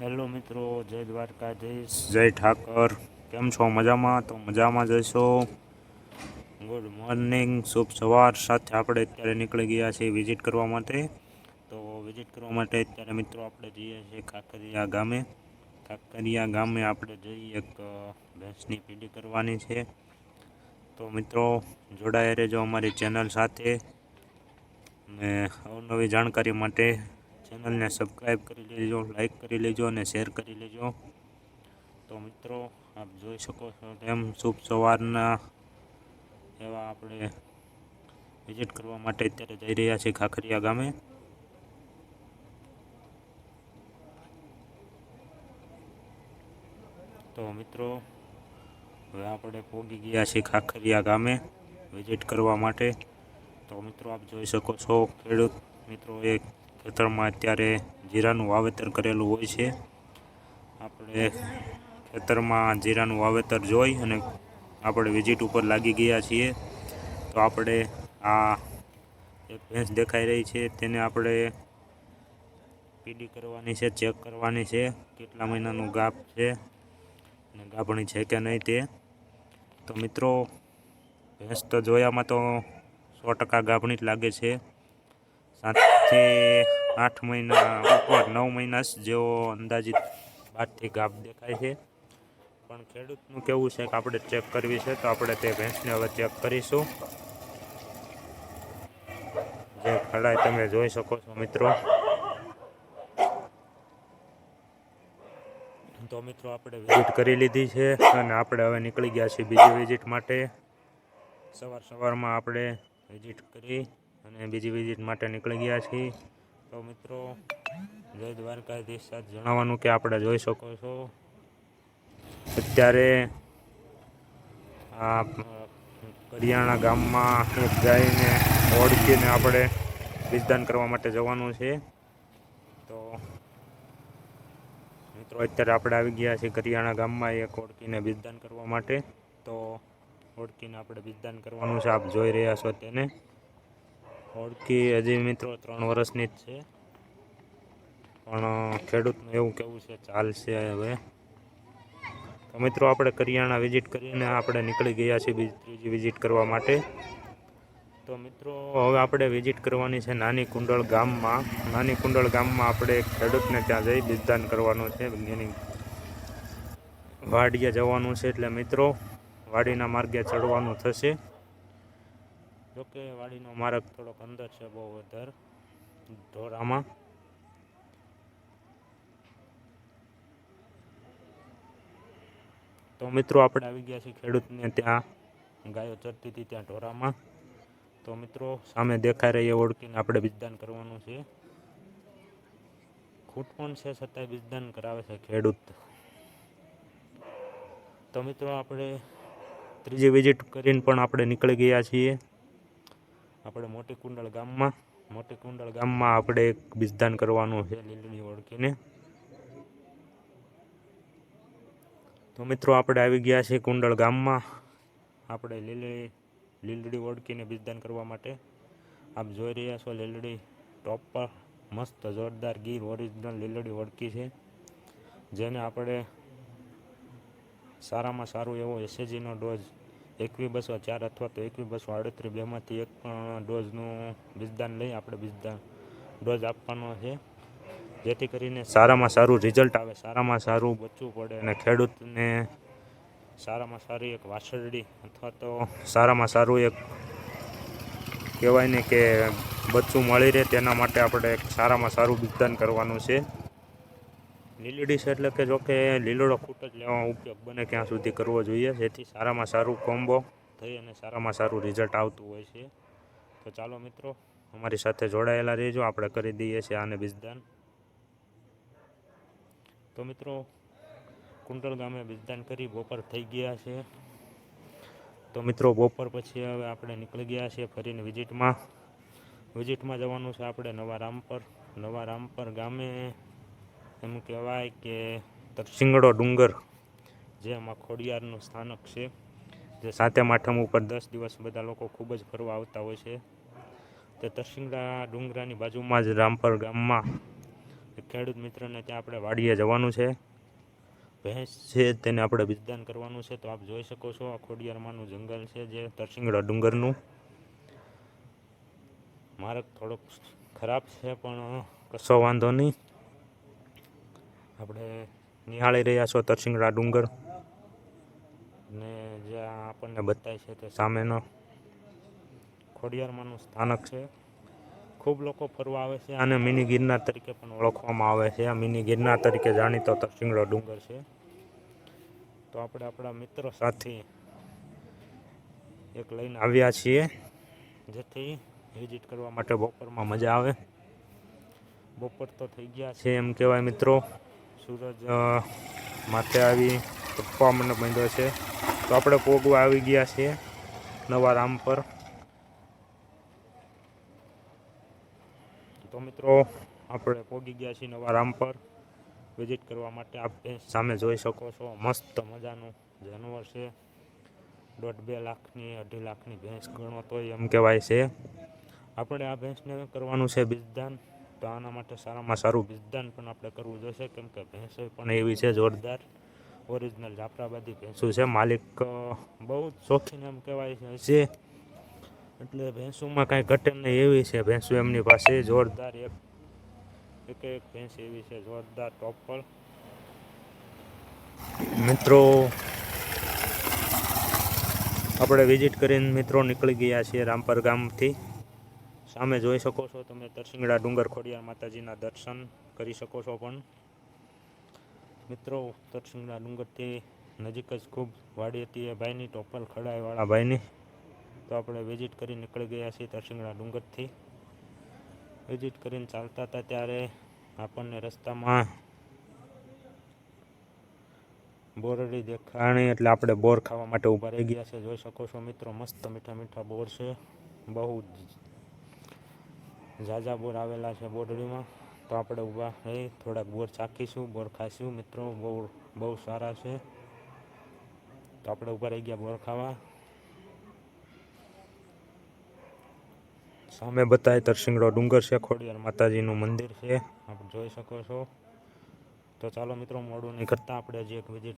Hello મિત્રો, જય દ્વારકાધીશ. જય ઠાકર. કેમ છો? મજામાં? તો મજામાં જશો ગુડ મોર્નિંગ શુભ સવાર. સાથે આપણે અત્યારે નીકળી ગયા છીએ વિઝિટ કરવા માટે. તો વિઝિટ કરવા માટે અત્યારે મિત્રો આપણે જઈએ છીએ કાંકરિયા ગામે. કાંકરિયા ગામે આપણે જઈ એક ભેંસની પીડી કરવાની છે. તો મિત્રો જોડાયા રહેજો અમારી ચેનલ સાથે. અને અવનવી જાણકારી માટે ચેનલને સબસ્ક્રાઈબ કરી લેજો, લાઇક કરી લેજો અને શેર કરી લેજો. તો મિત્રો, આપ જોઈ શકો છો તેમ શુભ સવારના એવા આપણે વિઝિટ કરવા માટે અત્યારે જઈ રહ્યા છીએ ખાખરિયા ગામે. તો મિત્રો, હવે આપણે પહોંચી ગયા છીએ ખાખરિયા ગામે વિઝિટ કરવા માટે. તો મિત્રો, આપ જોઈ શકો છો ખેડૂત મિત્રો એ ખેતરમાં અત્યારે જીરાનું વાવેતર કરેલું હોય છે. આપણે ખેતરમાં જીરાનું વાવેતર જોઈ અને આપણે વિઝિટ ઉપર લાગી ગયા છીએ. તો આપણે આ એક ભેંસ દેખાઈ રહી છે. તેને આપણે પીડી કરવાની છે, ચેક કરવાની છે, કેટલા મહિનાનું ગાપ છે અને ગાભણી છે કે નહીં તે. તો મિત્રો, ભેંસ તો જોયામાં તો સો ટકા ગાભણી જ લાગે છે. સાતથી આઠ મહિના ઉપર, નવ મહિના જેવો અંદાજિત બારથી ગાભ દેખાય છે. પણ ખેડૂતનું કેવું છે કે આપણે ચેક કરવી છે તો આપણે તે ભેંસને હવે ચેક કરીશું. જે ખડાય તમે જોઈ શકો છો મિત્રો. તો મિત્રો આપણે વિઝિટ કરી લીધી છે અને આપણે હવે નીકળી ગયા છીએ બીજી વિઝિટ માટે. સવાર સવારમાં આપણે વિઝિટ કરી અને બીજી વિઝિટ માટે નીકળી ગયા છીએ. તો મિત્રો, જય દ્વારકાધીશ. સાથે જણાવવાનું કે આપણે જોઈ શકો છો. અત્યારે આ કરિયાણા ગામમાં એક ગાયને ઓળખીને આપણે બીજદાન કરવા માટે જવાનું છે. તો મિત્રો, અત્યારે આપણે આવી ગયા છીએ કરિયાણા ગામમાં એક ઓળખીને બીજદાન કરવા માટે. તો ઓળખીને આપણે બીજદાન કરવાનું છે. આપ જોઈ રહ્યા છો તેને. ઓળખી હજી મિત્રો ત્રણ વર્ષની જ છે. પણ ખેડૂતનું એવું કેવું છે, ચાલશે હવે. તો મિત્રો આપણે કરિયાણા વિઝિટ કરીને આપણે નીકળી ગયા છીએ બીજી ત્રીજી વિઝિટ કરવા માટે. તો મિત્રો, હવે આપણે વિઝિટ કરવાની છે નાની કુંડળ ગામમાં. નાની કુંડળ ગામમાં આપણે ખેડૂતને ત્યાં જઈ બીજદાન કરવાનું છે. એની વાડીએ જવાનું છે એટલે મિત્રો, વાડીના માર્ગે ચડવાનું થશે. જોકે વાડીનો માર્ગ થોડોક અંદર છે, બહુ વધારે. ઢોરામાં તો મિત્રો આપણે આવી ગયા છીએ ખેડૂતને ત્યાં. ગાયો ચરતી હતી ત્યાં ઢોરામાં તો મિત્રો સામે દેખાઈ રહી ઓળખીને આપણે બીજદાન કરવાનું છે. ખૂટ પણ છે છતાંય બીજદાન કરાવે છે ખેડૂત. તો મિત્રો આપણે ત્રીજી વિઝિટ કરીને પણ આપણે નીકળી ગયા છીએ. આપણે મોટી કુંડળ ગામમાં, મોટી કુંડળ ગામમાં આપણે એક બીજદાન કરવાનું છે લીલડી ઓળખીને. તો મિત્રો, આપણે આવી ગયા છીએ કુંડળ ગામમાં. આપણે લીલડી લીલડી ઓળખીને બીજદાન કરવા માટે. આપ જોઈ રહ્યા છો લીલડી ટોપ પર મસ્ત જોરદાર ગીર ઓરિજિનલ લીલડી ઓળખી છે, જેને આપણે સારામાં સારું એવો એસએજીનો ડોઝ એકવી બસો ચાર અથવા તો એકવી બસો આડત્રીસ, બેમાંથી એક પણ ડોઝનું બીજદાન લઈ આપણે બીજદાન ડોઝ આપવાનો છે. જેથી કરીને સારામાં સારું રિઝલ્ટ આવે, સારામાં સારું બચવું પડે અને ખેડૂતને સારામાં સારી એક વાછરડી અથવા તો સારામાં સારું એક કહેવાય ને કે બચ્ચું મળી રહે તેના માટે આપણે એક સારામાં સારું બીજદાન કરવાનું છે. લીલડી છે એટલે કે જો કે લીલડો ખૂટ જ લેવાનો ઉપયોગ બને ક્યાં સુધી કરવો જોઈએ. જેથી સારામાં સારું કોમ્બો થઈ અને સારામાં સારું રિઝલ્ટ આવતું હોય છે. તો ચાલો મિત્રો, અમારી સાથે જોડાયેલા રહેજો. આપણે કરી દઈએ છીએ આને બીજદાન તો મિત્રો કુંટલ ગામે બીજદાન કરી બપોર થઈ ગયા છે. તો મિત્રો, બપોર પછી હવે આપણે નીકળી ગયા છીએ ફરીને વિઝિટમાં. વિઝિટમાં જવાનું છે આપણે નવા રામપર. નવા રામપર ગામે એમ કહેવાય કે તરસિંગડો ડુંગર, જે એમાં ખોડિયારનું સ્થાનક છે, જે સાતમ આઠમ ઉપર દસ દિવસ બધા લોકો ખૂબ જ ફરવા આવતા હોય છે. તે તરસિંગડા ડુંગરાની બાજુમાં જ રામપર ગામમાં ખેડૂત મિત્રને ત્યાં આપણે વાડીએ જવાનું છે. ભેંસ છે તેને આપણે બીજદાન કરવાનું છે. તો આપ જોઈ શકો છો આ ખોડિયારમાંનું જંગલ છે જે તરસિંગડા ડુંગરનું. માર્ગ થોડોક ખરાબ છે, પણ કશો વાંધો નહીં. આપણે નિહાળી રહ્યા છો તરસિંગડા ડુંગર. ને જ્યાં આપણને બતાય છે તે સામેનો ખોડિયારમાંનું સ્થાનક છે. ખૂબ લોકો ફરવા આવે છે અને મિની ગિરનાર તરીકે પણ ઓળખવામાં આવે છે. આ મિની ગિરનાર તરીકે જાણીતો તરસિંગડો ડુંગર છે. તો આપણે આપણા મિત્રો સાથે એક લઈને આવ્યા છીએ, જેથી વિઝિટ કરવા માટે બપોરમાં મજા આવે. બપોર તો થઈ ગયા છે એમ કહેવાય મિત્રો. સૂરજ માથે આવી પપ્પા મને બાંધ્યો છે. તો આપણે પોગવા આવી ગયા છીએ નવા રામ પર. તો મિત્રો, આપણે પોગી ગયા છીએ નવા રામ પર. વિઝિટ કરવા માટે આપ ભેંસ સામે જોઈ શકો છો. મસ્ત મજાનું જાનવર છે. દોઢ બે લાખની, અઢી લાખની ભેંસ ગણો તોય એમ કહેવાય છે. આપણે આ ભેંસને કરવાનું છે બીજદાન તો આના માટે સારામાં સારું બીજદાન પણ આપણે કરવું જોઈશે. કેમ કે ભેંસો પણ એવી છે જોરદાર. ઓરિજિનલ જાફરાબાદી ભેંસું છે. માલિક બહુ જ શોખીન એમ કહેવાય છે. એટલે ભેંસુમાં કાંઈ ઘટે નહીં એવી છે. ભેંસું એમની પાસે જોરદાર એક એક એક ભેંસ એવી છે. જોરદાર ટોપર મિત્રો, આપણે વિઝિટ કરીને મિત્રો નીકળી ગયા છીએ રામપર ગામથી. સામે જોઈ શકો છો તમે તરસિંગડા ડુંગર ખોડિયાર માતાજીના દર્શન કરી શકો છો પણ. મિત્રો, તરસિંગડા ડુંગરથી નજીક જ ખૂબ વાડી હતી એ ભાઈની ટોપલ ખડાઈવાળા ભાઈની. તો આપણે વિઝિટ કરી નીકળી ગયા છીએ તરસિંગડા ડુંગરથી. વિઝિટ કરીને ચાલતા હતા ત્યારે આપણને રસ્તામાં બોરડી દેખાણી એટલે આપણે બોર ખાવા માટે ઊભા રહી ગયા છે. જોઈ શકો છો મિત્રો, મસ્ત મીઠા મીઠા બોર છે. બહુ જ ઝાઝા બોર આવેલા છે બોરડીમાં તો આપણે ઊભા રહી થોડાક બોર ચાખીશું, બોર ખાઈશું. મિત્રો, બહુ બહુ સારા છે. તો આપણે ઊભા રહી ગયા બોર ખાવા. સામે બતાય તરસિંગડો ડુંગર છે, ખોડિયાર માતાજીનું મંદિર છે. આપણે જોઈ શકો છો. તો ચાલો મિત્રો, મોડું નહીં કરતા આપણે હજી એક વિઝિટ